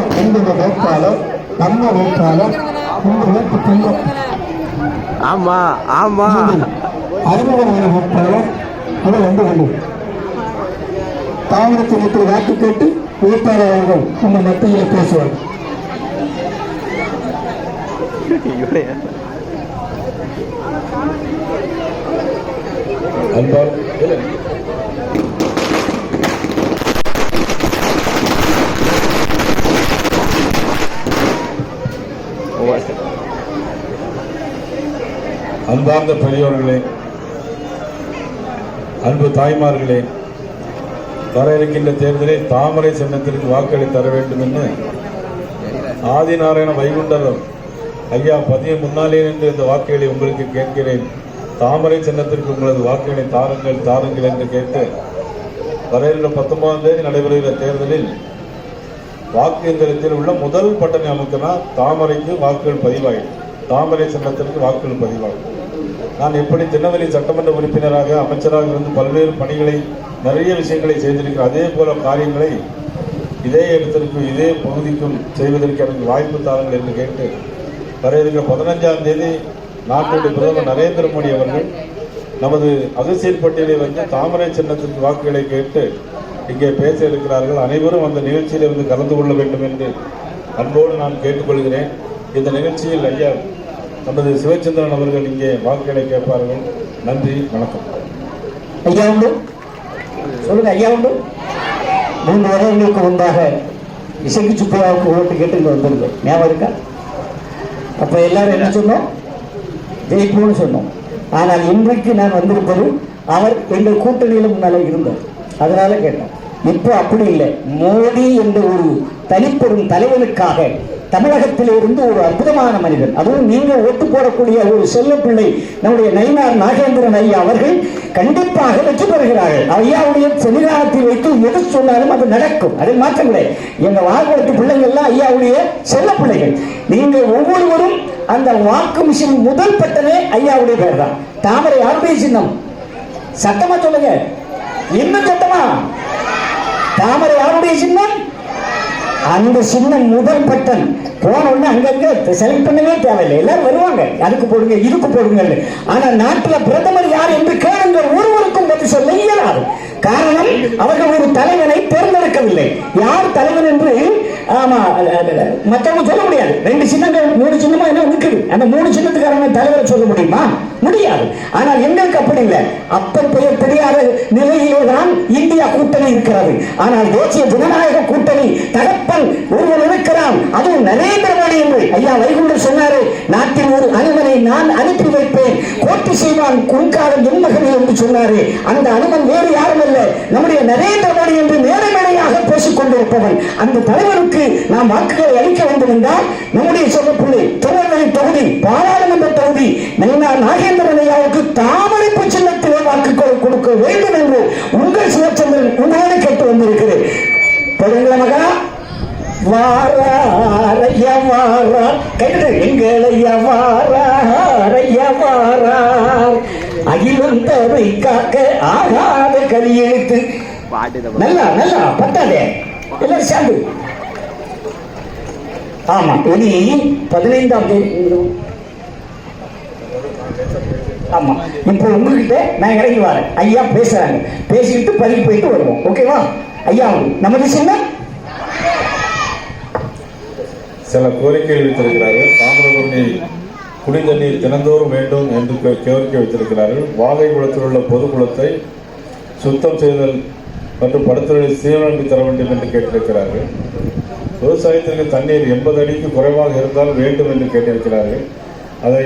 உங்களுடைய வேட்பாளர் நம்ம வேட்பாளர் உங்க வேட்பு சொல்லும் ஆமா ஆமா. அறிமுகமான வேட்பாளர் அதை வந்து கொண்டு. தாமிரத்தில் வாக்கு கேட்டு வேட்பாளர் அவர்கள். உங்கள் மத்தியில் பேசுவார். அன்பால் அன்பார்ந்த பெரியோர்களே அன்பு தாய்மார்களே வர இருக்கின்ற தேர்தலில் தாமரை சின்னத்திற்கு வாக்களி தர வேண்டும் என்று ஆதிநாராயண வைகுண்டரம் ஐயா பதிய முன்னாலே நின்று இந்த வாக்குகளை உங்களுக்கு கேட்கிறேன். தாமரை சின்னத்திற்கு உங்களது வாக்குகளை தாருங்கள் தாருங்கள் என்று கேட்டு வரையிலுள்ள பத்தொன்பதாம் தேதி நடைபெறுகிற தேர்தலில் வாக்கு எந்திரத்தில் உள்ள முதல் பட்டனை அமுக்கினா தாமரைக்கு வாக்குகள் பதிவாயிடும். தாமரை சின்னத்திற்கு வாக்குகள் பதிவாகும். நான் எப்படி திருநெல்வேலி சட்டமன்ற உறுப்பினராக அமைச்சராக இருந்து பல்வேறு பணிகளை நிறைய விஷயங்களை செய்திருக்கிறேன். அதே போல காரியங்களை இதே இடத்திற்கும் இதே பகுதிக்கும் செய்வதற்கு எனக்கு வாய்ப்பு தாருங்கள் என்று கேட்டு வர இருக்கிற பதினஞ்சாம் தேதி நாட்டுடைய பிரதமர் நரேந்திர மோடி அவர்கள் நமது அரசியல் பட்டியலை வந்து தாமரை சின்னத்திற்கு வாக்குகளை கேட்டு இங்கே பேச இருக்கிறார்கள். அனைவரும் அந்த நிகழ்ச்சியில் வந்து கலந்து கொள்ள வேண்டும் என்று அன்போடு நான் கேட்டுக்கொள்கிறேன். இந்த நிகழ்ச்சியில் ஐயா நமது சிவச்சந்திரன் அவர்கள் இங்கே வாக்குகளை கேட்பார்கள். நன்றி வணக்கம். ஐயா உண்டு? சொல்லுங்க ஐயா உண்டு? மூன்று வருடங்களுக்கு முன்பாக இசைக்கு சுப்பையாவுக்கு ஓட்டு கேட்டு இங்கே வந்திருந்தோம். ஞாபகம் இருக்கா? அப்ப எல்லாரும் என்ன சொன்னோம்? ஜெயிப்போம்னு சொன்னோம். ஆனால் இன்றைக்கு நான் வந்திருப்பது அவர் எங்கள் கூட்டணியில முன்னால இருந்தார் அதனால கேட்டோம். இப்போ அப்படி இல்லை. மோடி என்ற ஒரு தனிப்பெரும் தலைவனுக்காக தமிழகத்தில் இருந்து ஒரு அற்புதமான மனிதன் அதுவும் நீங்க ஒட்டு போடக்கூடிய ஒரு செல்ல பிள்ளை நம்முடைய நயினார் நாகேந்திரன் ஐயா அவர்கள் கண்டிப்பாக வெற்றி பெறுகிறார்கள். ஐயாவுடைய செமினாரத்தில் வைத்து எது சொன்னாலும் அது நடக்கும். அதில் மாற்றமில்லை எங்க வாழ்வெடுத்து பிள்ளைங்க எல்லாம் ஐயாவுடைய செல்ல பிள்ளைகள். நீங்க ஒவ்வொருவரும் அந்த வாக்கு மிஷின் முதல் பட்டமே ஐயாவுடைய பேர் தான் தாமரை ஆர்பிஐ சின்னம். சட்டமா சொல்லுங்க. இன்னும் சத்தமா? தாமரை யாருடைய சின்னம்? அந்த சின்ன முதல் பட்டன். போன உடனே அங்கங்க செலக்ட் பண்ணவே தேவையில்லை. எல்லாரும் வருவாங்க. அதுக்கு போடுங்க இதுக்கு போடுங்க. ஆனா நாட்டுல பிரதமர் யார் என்று கேளுங்கள். ஒருவருக்கும் பதில் சொல்ல இயலாது. காரணம் அவர்கள் ஒரு தலைவனை தேர்ந்தெடுக்கவில்லை. யார் தலைவன் என்று ஆமா மற்றவங்க சொல்ல முடியாது. ரெண்டு சின்னங்கள் மூணு சின்னமா என்ன இருக்குது அந்த மூணு சின்னத்துக்காரங்க தலைவரை சொல்ல முடியுமா? முடியாது. ஆனால் எங்களுக்கு அப்படி இல்லை. அப்ப பெயர் தெரியாத நிலையிலே தான் இந்தியா கூட்டணி இருக்கிறது. ஆனால் தேசிய ஜனநாயக கூட்டணி தகப்பன் ஒருவன் இருக்கிறான். அதுவும் நரேந்திர மோடி என்று. ஐயா வைகுண்டர் சொன்னாரு நாட்டில் ஒரு அனுமனை நான் அனுப்பி வைப்பேன். கோட்டி செய்வான் குறுக்காலம் என்மகனே என்று சொன்னாரு. அந்த அனுமன் வேறு யாரும் இல்லை. நம்முடைய நரேந்திர மோடி என்று கொண்டிருப்பவன். அந்த தலைவருக்கு நாம் வாக்குகளை அளிக்க வேண்டும் என்றால் நம்முடைய சொல்லப்பிள்ளை திருநெல்வேலி தொகுதி பாராளுமன்ற தொகுதி நயினார் நாகேந்திரன் ஐயாவுக்கு தாமரைப்பு சின்னத்திலே வாக்குகள் கொடுக்க வேண்டும் என்று உங்கள் சிவச்சந்திரன் உங்களோடு கேட்டு வந்திருக்கிறேன் பெருங்கள மகா? கேட்டு எங்களையா வாராரையா வாரார் அகிலம் காக்க ஆகாத கலி எழுத்து நல்லா நல்லா பத்தாதே. எல்லாரும் சேர்ந்து. ஆமா இனி பதினைந்தாம் தேதி ஆமா இப்போ உங்ககிட்ட நான் இறங்கி வரேன். ஐயா பேசுறாங்க. பேசிட்டு பதிவு போயிட்டு வருவோம். ஓகேவா ஐயா நமது சின்னம் சில கோரிக்கைகள் வைத்திருக்கிறார்கள் தாமிரபரணி குடி தண்ணீர் தினந்தோறும் வேண்டும் என்று கோரிக்கை வைத்திருக்கிறார்கள் வாகை குளத்தில் உள்ள பொது குளத்தை சுத்தம் செய்தல் மற்றும் படுத்துறையில் சீரமைப்பு தர வேண்டும் என்று கேட்டிருக்கிறார்கள். விவசாயத்திற்கு தண்ணீர் எண்பது அடிக்கு குறைவாக இருந்தால் வேண்டும் என்று கேட்டிருக்கிறார்கள். அதை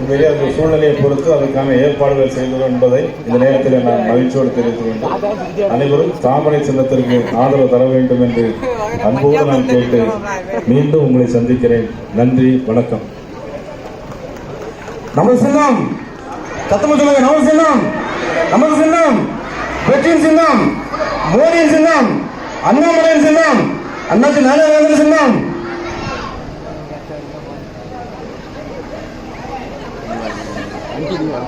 உண்மையிலே அந்த சூழ்நிலையை பொறுத்து அதுக்கான ஏற்பாடுகள் செய்கிறோம் என்பதை இந்த நேரத்தில் நான் மகிழ்ச்சியோடு தெரிவித்துக் கொண்டேன் அனைவரும் தாமரை சின்னத்திற்கு ஆதரவு தர வேண்டும் என்று அன்போடு நான் கேட்டு மீண்டும் உங்களை சந்திக்கிறேன். நன்றி வணக்கம். நமது சின்னம் சத்தமா சொல்லுங்க நமது சின்னம் நமது சின்னம் வெற்றியின் சின்னம். மோடியின் சின்னம் அண்ணாமலையின் சின்னம் அண்ணாச்சி நாராயண சின்னம் Thank you.